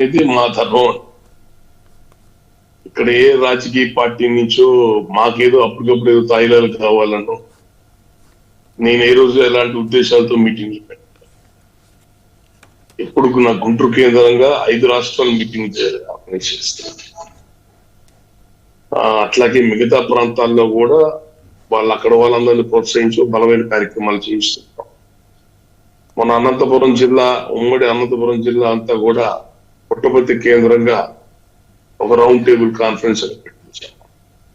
ఇది మా ధర్మం ఇక్కడ ఏ రాజకీయ పార్టీ నుంచో మాకేదో అప్పటికప్పుడు ఏదో తాయిలాలు కావాలను నేను ఏ రోజు ఎలాంటి ఉద్దేశాలతో మీటింగ్లు పెట్టాను. ఇప్పుడు నా గుంటూరు కేంద్రంగా ఐదు రాష్ట్రాలు మీటింగ్ ఆర్గనైజ్ చేస్తాను. అట్లాగే మిగతా ప్రాంతాల్లో కూడా వాళ్ళు అక్కడ వాళ్ళందరినీ ప్రోత్సహించు బలమైన కార్యక్రమాలు చేయిస్తున్నాం మన అనంతపురం జిల్లా ఉమ్మడి అనంతపురం జిల్లా అంతా కూడా పుట్టపర్తి కేంద్రంగా ఒక రౌండ్ టేబుల్ కాన్ఫరెన్స్ పెట్టించాం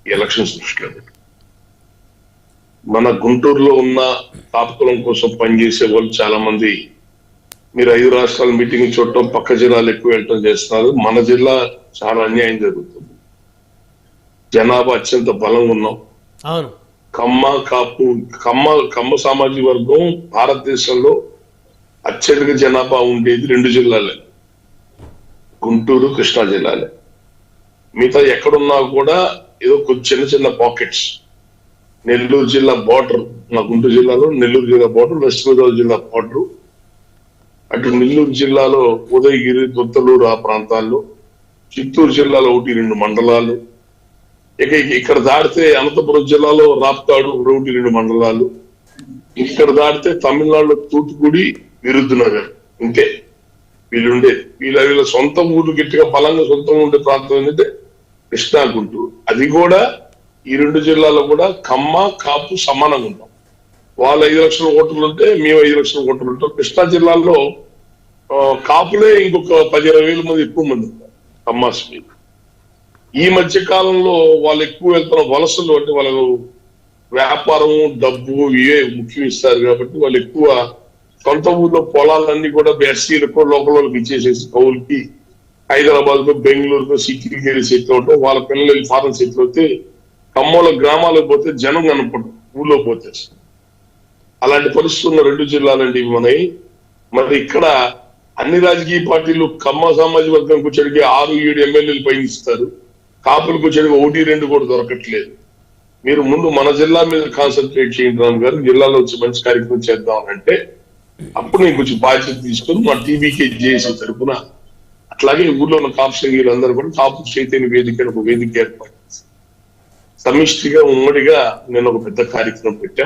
ఈ ఎలక్షన్స్ దృష్టిలో. మన గుంటూరులో ఉన్న తాపకులం కోసం పనిచేసే వాళ్ళు చాలా మంది మీరు ఐదు రాష్ట్రాల మీటింగ్ చూడటం పక్క జిల్లాలు ఎక్కువ వెళ్ళటం చేస్తున్నారు. మన జిల్లా చాలా అన్యాయం జరుగుతుంది. జనాభా అత్యంత బలంగా ఉన్నాం. అవును. కమ్మ కాపు కమ్మ కమ్మ సామాజిక వర్గం భారతదేశంలో అత్యధిక జనాభా ఉండేది రెండు జిల్లాలే. గుంటూరు కృష్ణా జిల్లాలే. మిగతా ఎక్కడున్నా కూడా ఏదో కొంచెం చిన్న చిన్న పాకెట్స్. నెల్లూరు జిల్లా బార్డర్ మా గుంటూరు జిల్లాలో నెల్లూరు జిల్లా బార్డర్ వెస్ట్ గోదావరి జిల్లా బార్డర్. అటు నెల్లూరు జిల్లాలో ఉదయగిరి దొత్తలూరు ఆ ప్రాంతాల్లో. చిత్తూరు జిల్లాలో ఒకటి రెండు మండలాలు. ఇక ఇక్కడ దాటితే అనంతపురం జిల్లాలో రాప్తాడు ఒకటి రెండు మండలాలు. ఇక్కడ దాటితే తమిళనాడులో తూతుకుడి విరుద్ధనగర్ ఇంతే. వీళ్ళుండే. వీళ్ళ వీళ్ళ సొంత ఊరు గట్టిగా బలంగా సొంతంగా ఉండే ప్రాంతం ఏంటంటే కృష్ణా గుంటూరు. అది కూడా ఈ రెండు జిల్లాలో కూడా కమ్మ కాపు సమానంగా ఉంటాం. వాళ్ళు ఐదు లక్షల ఓటర్లు ఉంటే మేము ఐదు లక్షల ఓటర్లు ఉంటాం. కృష్ణా జిల్లాలో ఆ, కాపులే ఇంకొక పది ఇరవై వేల మంది ఎక్కువ మంది ఉంటారు. కమ్మాస్ మీద ఈ మధ్య కాలంలో వాళ్ళు ఎక్కువ వెళ్తున్న వలసలు అంటే వాళ్ళు వ్యాపారం డబ్బు ఇవే ముఖ్యం ఇస్తారు కాబట్టి వాళ్ళు ఎక్కువ సొంత ఊర్లో పొలాలన్నీ కూడా ఎస్సీలకు లోకల్ ఇచ్చేసేసి కౌలుకి హైదరాబాద్లో బెంగళూరు లో సిటీకి వెళ్ళి సెటిల్ అవటం వాళ్ళ పిల్లలు వెళ్ళి ఫారెన్ సెటిల్ అవుతే కమ్మల గ్రామాలకు పోతే జనం కనపడదు ఊళ్ళో పోతే. అలాంటి పరిస్థితులు ఉన్న రెండు జిల్లాలండి ఇవి మనవి. మరి ఇక్కడ అన్ని రాజకీయ పార్టీలు కమ్మ సామాజిక వర్గం కూర్చోడికి ఆరు ఏడు ఎమ్మెల్యేలు పయనిస్తారు కాపులు కూర్చోడికి ఒకటి రెండు కూడా దొరకట్లేదు. మీరు ముందు మన జిల్లా మీద కాన్సన్ట్రేట్ చేయండి రామ్ గారు. జిల్లాలో వచ్చి మంచి కార్యక్రమం చేద్దాం అంటే అప్పుడు నేను కొంచెం బాధ్యత తీసుకొని మా టీవీకే చేసే తరపున అట్లాగే ఊర్లో ఉన్న కాపు సంఘీయులందరూ కూడా కాపు చైతన్య వేదిక ఒక వేదిక ఏర్పాటు సమిష్టిగా ఉమ్మడిగా నేను ఒక పెద్ద కార్యక్రమం పెట్టా.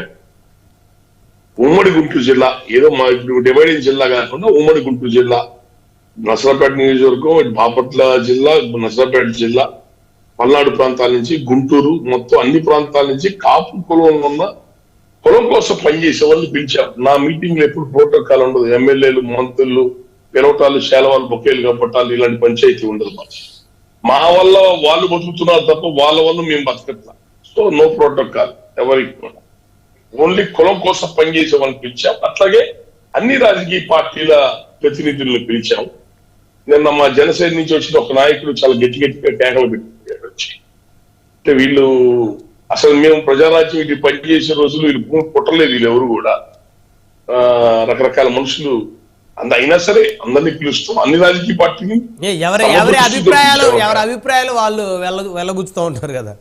ఉమ్మడి గుంటూరు జిల్లా ఏదో మా ఇప్పుడు డివైడింగ్ జిల్లా కాకుండా ఉమ్మడి గుంటూరు జిల్లా నసరాపేట నియోజకవర్గం బాపట్ల జిల్లా నసరాపేట జిల్లా పల్నాడు ప్రాంతాల నుంచి గుంటూరు మొత్తం అన్ని ప్రాంతాల నుంచి కాపు కులంలో ఉన్న కులం కోసం పనిచేసే వాళ్ళని పిలిచాం. నా మీటింగ్ ఎప్పుడు ప్రోటోకాల్ ఉండదు. ఎమ్మెల్యేలు మంత్రులు పిలవటాలు శాలవాళ్ళు బొకేలు కప్పటాలు ఇలాంటి పంచాయతీ ఉండదు మాకు. మా వల్ల వాళ్ళు బతుకుతున్నారు తప్ప వాళ్ళ వల్ల మేము బతకట్లా. సో నో ప్రోటోకాల్ ఎవరికి కూడా. ఓన్లీ కులం కోసం పనిచేసే వాళ్ళని పిలిచాం. అట్లాగే అన్ని రాజకీయ పార్టీల ప్రతినిధులను పిలిచాం. నిన్న మా జనసేన నుంచి వచ్చిన ఒక నాయకుడు చాలా గట్టి గట్టిగా కేకలు పెట్టి వచ్చి. అంటే వీళ్ళు అసలు మేము ప్రజారాజ్యం ఇది పనిచేసే రోజులు వీళ్ళు భూమి పుట్టలేదు వీళ్ళు ఎవరు కూడా. రకరకాల మనుషులు అంద అయినా సరే అందరినీ పిలుస్తాం అన్ని రాజకీయ పార్టీని ఎవరి అభిప్రాయాలు. ఎవరి అభిప్రాయాలు వాళ్ళు వెళ్ళ వెళ్ళగుచ్చుతూ ఉంటారు కదా.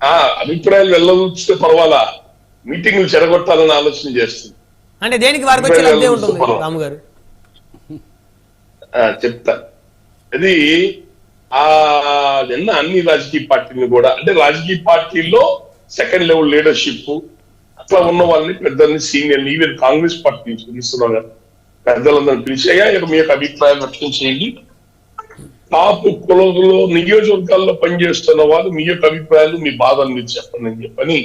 ఆ అభిప్రాయాలు వెళ్ళవచ్చితే పర్వాలా? మీటింగ్లు చెడగొట్టాలని ఆలోచన చేస్తుంది. అంటే దేనికి వారికి వచ్చే ఉంటుంది రాము గారు చెప్తా. అది ఆ నిన్న అన్ని రాజకీయ పార్టీలు కూడా అంటే రాజకీయ పార్టీల్లో సెకండ్ లెవెల్ లీడర్షిప్ అట్లా ఉన్న వాళ్ళని పెద్దల్ని సీనియర్ ఈవెన్ కాంగ్రెస్ పార్టీ నుంచి పిలుస్తున్నాం కదా. పెద్దలందరినీ పిలిచి అయ్యా ఇక మీ యొక్క అభిప్రాయం వ్యక్తం చేయండి. టాప్ కులంలో నియోజకవర్గాల్లో పనిచేస్తున్న వాళ్ళు మీ యొక్క అభిప్రాయాలు మీ బాధలు మీరు చెప్పండి అని చెప్పని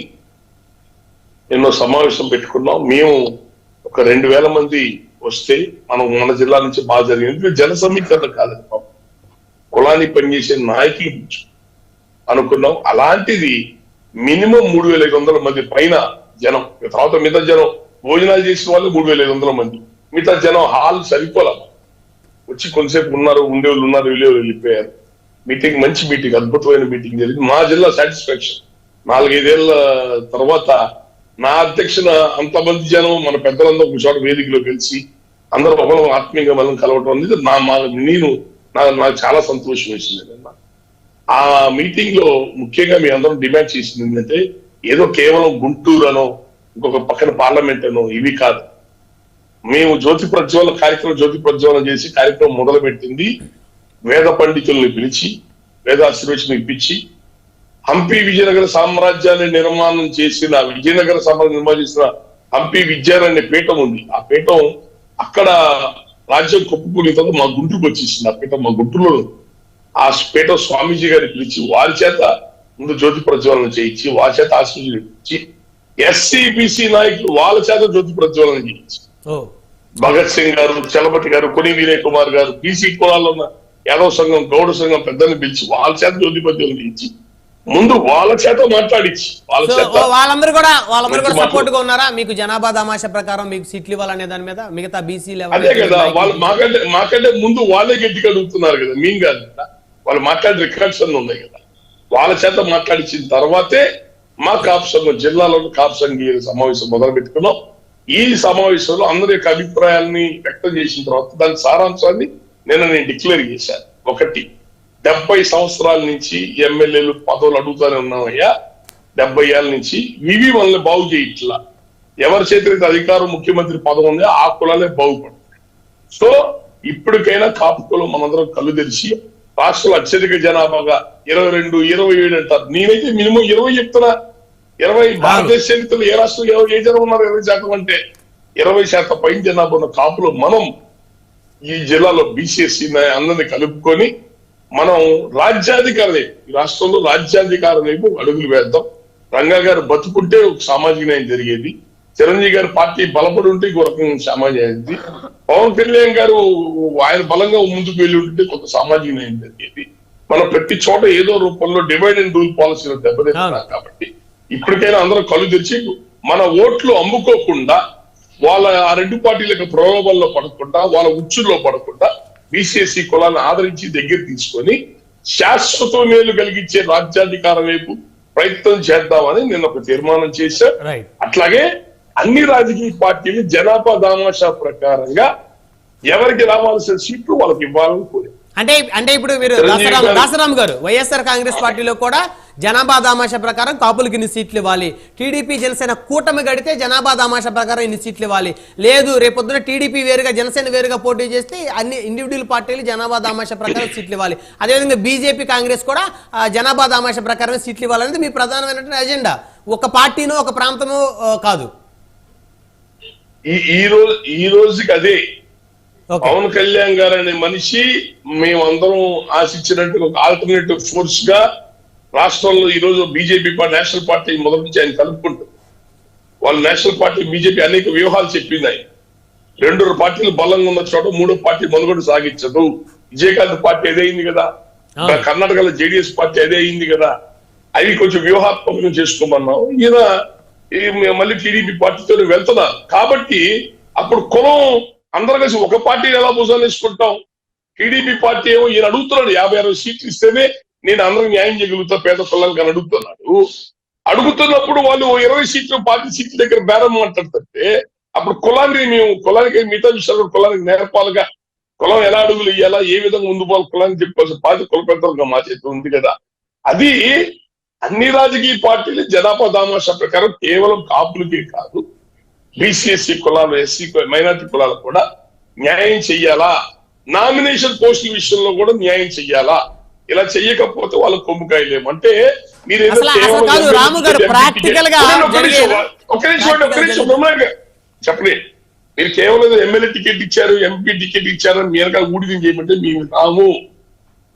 ఎన్నో సమావేశం పెట్టుకున్నాం. మేము ఒక రెండు వేల మంది వస్తే మనం మన జిల్లా నుంచి బాగా జరిగింది. జన సమీకరణ కాదండి పాపం. పొలానికి పనిచేసే నాయకులు అనుకున్నాం. అలాంటిది మినిమం మూడు వేల ఐదు వందల మంది పైన జనం తర్వాత మిగతా జనం భోజనాలు చేసిన వాళ్ళు మూడు వేల ఐదు వందల మంది. మిగతా జనం హాల్ సరిపోలే. వచ్చి కొంతసేపు ఉన్నారు ఉండేవాళ్ళు ఉన్నారు వెళ్ళేవాళ్ళు వెళ్ళిపోయారు. మీటింగ్ మంచి మీటింగ్ అద్భుతమైన మీటింగ్ జరిగింది. మా జిల్లా సాటిస్ఫాక్షన్. నాలుగైదేళ్ళ తర్వాత నా అధ్యక్షన అంతమంది జనం మన పెద్దలందరూ ఒక చోట వేదికలో కలిసి అందరూ ఒకరు ఆత్మీయంగా మనం కలవటం అనేది నా మా నేను నా- నాకు చాలా సంతోషం వేసింది నిన్న. ఆ మీటింగ్లో ముఖ్యంగా మీ అందరం డిమాండ్ చేసింది ఏంటంటే ఏదో కేవలం గుంటూరు అనో ఇంకొక పక్కన పార్లమెంట్ అనో ఇవి కాదు మేము జ్యోతి ప్రజ్వలన కార్యక్రమం జ్యోతి ప్రజ్వలన చేసి కార్యక్రమం మొదలు పెట్టింది వేద పండితుల్ని పిలిచి వేదాశీర్వచనం ఇప్పించి హంపి విజయనగర సామ్రాజ్యాన్ని నిర్మాణం చేసిన విజయనగర సామ్రాజ్యం నిర్మాణం చేసిన హంపి విద్యారణ్య పీఠం ఉంది ఆ పీఠం అక్కడ రాజ్యం కొప్పుకునే తర్వాత మా గుంటూరుకు వచ్చేసింది ఆ పీఠం మా గుంటూరులో. ఆ పీఠం స్వామీజీ గారిని పిలిచి వారి చేత ముందు జ్యోతి ప్రజ్వలన చేయించి వారి చేత ఆశీర్వచనం ఇప్పించి ఎస్సీ బీసీ నాయకులు వాళ్ళ చేత జ్యోతి ప్రజ్వలన చేయించి భగత్ సింగ్ గారు చలపతి గారు కొని వీరయ్య కుమార్ గారు బీసీ కులాల్లో ఉన్న యాదవ్ సంఘం గౌడ సంఘం పెద్దల్ని పిలిచి వాళ్ళ చేత జ్యోతిపద్యం ఇచ్చి ముందు వాళ్ళ చేత మాట్లాడించి వాళ్ళ చేత వాళ్ళందరూ కూడా వాళ్ళందరూ కూడా సపోర్ట్గా ఉన్నారా? మీకు జనాభా దామాషా ప్రకారం మీకు సీట్లు ఇవ్వాలనే దాని మీద? మిగతా బీసీ అదే కదా వాళ్ళు మాకంటే మాకంటే ముందు వాళ్ళే గట్టిగా అడుగుతున్నారు కదా మేము కాదు కదా. వాళ్ళు మాట్లాడే రికార్డ్స్ అన్ని ఉన్నాయి కదా. వాళ్ళ చేత మాట్లాడించిన తర్వాతే మా కాపు సంఘం జిల్లాలో కాపు సంఘీయ సమావేశం మొదలు పెట్టుకున్నాం ఈ సమావేశంలో అందరి యొక్క అభిప్రాయాల్ని వ్యక్తం చేసిన తర్వాత దాని సారాంశాన్ని నిన్న నేను డిక్లేర్ చేశాను. ఒకటి డెబ్బై సంవత్సరాల నుంచి ఎమ్మెల్యేలు పదవులు అడుగుతానే ఉన్నామయ్యా. డెబ్బై ఏళ్ళ నుంచి వివి మనల్ని బాగు చేయట్లా ఎవరి చేతికి అధికారం ముఖ్యమంత్రి పదవి ఉంది ఆ కులాలే బాగుపడతాయి. సో ఇప్పటికైనా కాపు కులం మనందరం కళ్ళు తెరిచి రాష్ట్రంలో అత్యధిక జనాభాగా ఇరవై రెండు ఇరవై ఏడు అంటారు. నేనైతే మినిమం ఇరవై చెప్తున్నా. ఇరవై భారతదేశ చరిత్రలో ఏ రాష్ట్రం ఎవరు ఏ జనం ఉన్నారు ఇరవై శాతం అంటే? ఇరవై శాతం పైన జనాభా ఉన్న కాపులు మనం ఈ జిల్లాలో బీసీఎస్సీ అందరిని కలుపుకొని మనం రాజ్యాధికారం వైపు, ఈ రాష్ట్రంలో రాజ్యాధికారం వైపు అడుగులు వేద్దాం. రంగా గారు బతుకుంటే ఒక సామాజిక న్యాయం జరిగేది. చిరంజీవి గారి పార్టీ బలపడి ఉంటే ఇంకో రకం సామాజిక జరిగేది. పవన్ కళ్యాణ్ గారు ఆయన బలంగా ముందుకు వెళ్ళి ఉంటే కొంత సామాజిక న్యాయం జరిగేది. మనం ప్రతి చోట ఏదో రూపంలో డివైడ్ అండ్ రూల్ పాలసీలో దెబ్బతింటున్నాం కాబట్టి ఇప్పటికైనా అందరం కళ్ళు తెరిచి మన ఓట్లు అమ్ముకోకుండా వాళ్ళ ఆ రెండు పార్టీలకు ప్రలోభాల్లో పడకుండా వాళ్ళ ఉచ్చుల్లో పడకుండా బీసీఎస్సీ కులాన్ని ఆదరించి దగ్గర తీసుకొని శాశ్వత మేలు కలిగించే రాజ్యాధికారం వైపు ప్రయత్నం చేద్దామని నేను ఒక తీర్మానం చేశా అట్లాగే అన్ని రాజకీయ పార్టీలు జనాభా దామాషా ప్రకారంగా ఎవరికి రావాల్సిన సీట్లు వాళ్ళకి ఇవ్వాలని కోరారు. అంటే అంటే ఇప్పుడు మీరు దాసరామ్ గారు- దాసరామ్ గారు వైఎస్ఆర్ కాంగ్రెస్ పార్టీలో కూడా జనాభా దామాషా ప్రకారం కాపులకి ఇన్ని సీట్లు ఇవ్వాలి. టీడీపీ జనసేన కూటమి గడితే జనాభా దామాషా ప్రకారం ఇన్ని సీట్లు ఇవ్వాలి. లేదు రేపొద్దున టీడీపీ వేరుగా జనసేన వేరుగా పోటీ చేస్తే అన్ని ఇండివిజువల్ పార్టీలు జనాభా దామాషా ప్రకారం సీట్లు ఇవ్వాలి. అదేవిధంగా బీజేపీ కాంగ్రెస్ కూడా జనాభా దామాషా ప్రకారం సీట్లు ఇవ్వాలనేది మీ ప్రధానమైనటువంటి అజెండా. ఒక పార్టీను ఒక ప్రాంతము కాదు. ఈ ఈ రోజు ఈ రోజుకి అదే. పవన్ కళ్యాణ్ గారు అనే మనిషి మేమందరం ఆశించినట్టు ఒక ఆల్టర్నేటివ్ ఫోర్స్గా రాష్ట్రంలో ఈ రోజు బీజేపీ నేషనల్ పార్టీ మొదటి నుంచి ఆయన కలుపుకుంటారు వాళ్ళు నేషనల్ పార్టీ బీజేపీ అనేక వ్యూహాలు చెప్పింది రెండు పార్టీలు బలంగా ఉన్న చోట మూడో పార్టీ మనుగోడు సాగించదు. విజయకాంత్ పార్టీ అదే అయింది కదా. కర్ణాటకలో జేడిఎస్ పార్టీ అదే అయింది కదా. అవి కొంచెం వ్యూహాత్మకం చేసుకోమన్నాం ఈయన మళ్ళీ టీడీపీ పార్టీతో వెళ్తున్నారు కాబట్టి అప్పుడు కులం అందరం కలిసి ఒక పార్టీని ఎలా భుజాలు వేసుకుంటాం? టీడీపీ పార్టీ ఏమో ఈయన అడుగుతున్నాడు యాభై అరవై సీట్లు ఇస్తేనే నేను అందరం న్యాయం చేయగలుగుతా పేద పిల్లలకి అని అడుగుతున్నాడు. అడుగుతున్నప్పుడు వాళ్ళు ఇరవై సీట్లు పార్టీ సీట్ల దగ్గర బేరం మాట్లాడుతుంటే అప్పుడు కులాన్ని మేము కులానికి మిగతా విషయాలు కులానికి నేర్పాలిగా. కులం ఎలా అడుగులు ఇవ్వాలా ఏ విధంగా ముందు పోవాలి కులాన్ని చెప్పుకోవాల్సిన పార్టీ కుల పెద్దలుగా మా చేతి ఉంది కదా. అది అన్ని రాజకీయ పార్టీలు జనాభా దామాషా ప్రకారం కేవలం కాపులకే కాదు. బీసీఎస్సీ కులాలు ఎస్సీ మైనార్టీ కులాలకు కూడా న్యాయం చెయ్యాలా? నామినేషన్ పోస్టుల విషయంలో కూడా న్యాయం చెయ్యాలా? ఇలా చెయ్యకపోతే వాళ్ళ కొమ్ముకాయలేము. అంటే మీరు ఒక్క నిమిషం, ఒక్క నిమిషం. చెప్పండి. మీరు కేవలం ఎమ్మెల్యే టికెట్ ఇచ్చారు ఎంపీ టికెట్ ఇచ్చారు మీ వెనకాల ఊడిదం చేయమంటే మేము రాము.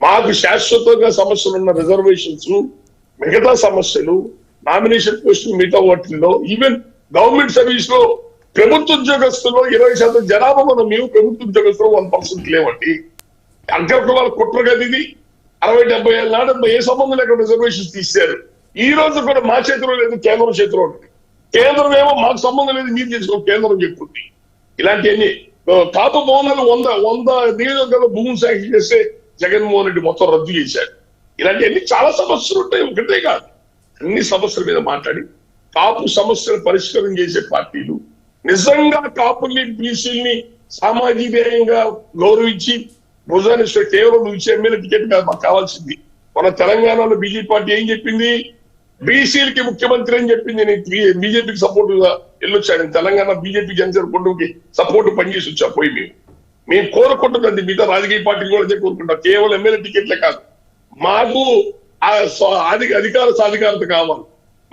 మాకు శాశ్వతంగా సమస్యలు ఉన్న రిజర్వేషన్స్ మిగతా సమస్యలు నామినేషన్ పోస్టులు మిగతా వాటిల్లో ఈవెన్ గవర్నమెంట్ సర్వీస్లో ప్రభుత్వ ఉద్యోగస్తుల్లో ఇరవై శాతం జనాభా మనం మేము ప్రభుత్వ ఉద్యోగస్తులు వన్ పర్సెంట్ లేవండి. అంకర్కులాల కుట్ర గది ఇది అరవై డెబ్బై ఏళ్ళ నాడు ఏ సంబంధం లేకుండా రిజర్వేషన్స్ తీశారు. ఈ రోజు కూడా మా చేతిలో లేదు కేంద్రం చేతిలో ఉంటుంది కేంద్రం ఏమో మాకు సంబంధం లేదు మీరు చేసుకో కేంద్రం చెప్తుంది. ఇలాంటివన్నీ కాపు భవనాలు వంద వంద నియోజకవర్గాల భూమిని శాంక్షన్ చేస్తే జగన్మోహన్ రెడ్డి మొత్తం రద్దు చేశారు. ఇలాంటివన్నీ చాలా సమస్యలు ఉంటాయి ఒకటే కాదు. అన్ని సమస్యల మీద మాట్లాడి కాపు సమస్యలు పరిష్కారం చేసే పార్టీలు నిజంగా కాపుల్ని బీసీల్ని సామాజికంగా గౌరవించి భుజానిస్తే కేవలం నువ్వు ఇచ్చే ఎమ్మెల్యే టికెట్ కాదు మాకు కావాల్సింది. మన తెలంగాణలో బీజేపీ పార్టీ ఏం చెప్పింది? బీసీలకి ముఖ్యమంత్రి అని చెప్పింది. నేను బీజేపీకి సపోర్ట్ వెళ్ళొచ్చాను. తెలంగాణ బీజేపీ జనసేన కుటుంబకి సపోర్ట్ పనిచేసి వచ్చా పోయి మేము. మేము కోరుకుంటున్నది మిగతా రాజకీయ పార్టీలు కూడా కోరుకుంటాం కేవలం ఎమ్మెల్యే టికెట్లే కాదు. మాకు ఆ అధికార సాధికారత కావాలి.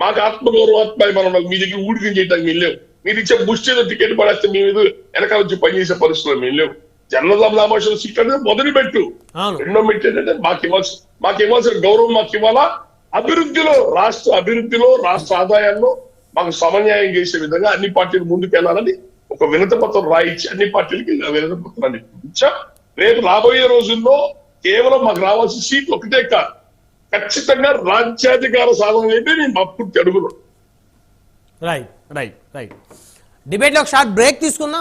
మాకు ఆత్మగౌరవాత్మకమైన ఉండాలి? మీ దగ్గర ఊడికం చేయడానికి మేము లేవు. మీరు ఇచ్చే బుష్ చేత టికెట్ పడేస్తే మీ మీద వెనకాల నుంచి పనిచేసే పరిస్థితులు మేము లేవు. జనరల్ దామాషం సీట్ అనేది మొదలు పెట్టు. రెండో మెట్టు ఏంటంటే మాకు ఇవ్వాల్సి మాకు ఇవ్వాల్సిన గౌరవం మాకు ఇవ్వాలా? అభివృద్ధిలో రాష్ట్ర అభివృద్ధిలో రాష్ట్ర ఆదాయాల్లో మాకు సమన్యాయం చేసే విధంగా అన్ని పార్టీలు ముందుకు వెళ్ళాలని ఒక వినత పత్రం రాయించి అన్ని పార్టీలకి వినత పత్రాన్ని ఇచ్చాం. రేపు రాబోయే రోజుల్లో కేవలం మాకు రావాల్సిన సీట్లు ఒకటే కాదు. ఖచ్చితంగా రాజ్యాధికార సాధన అయితే నేను అప్పుడు తెలుగులో రైట్ రైట్ రైట్ డిబేట్లో ఒక షార్ట్ బ్రేక్ తీసుకుందాం.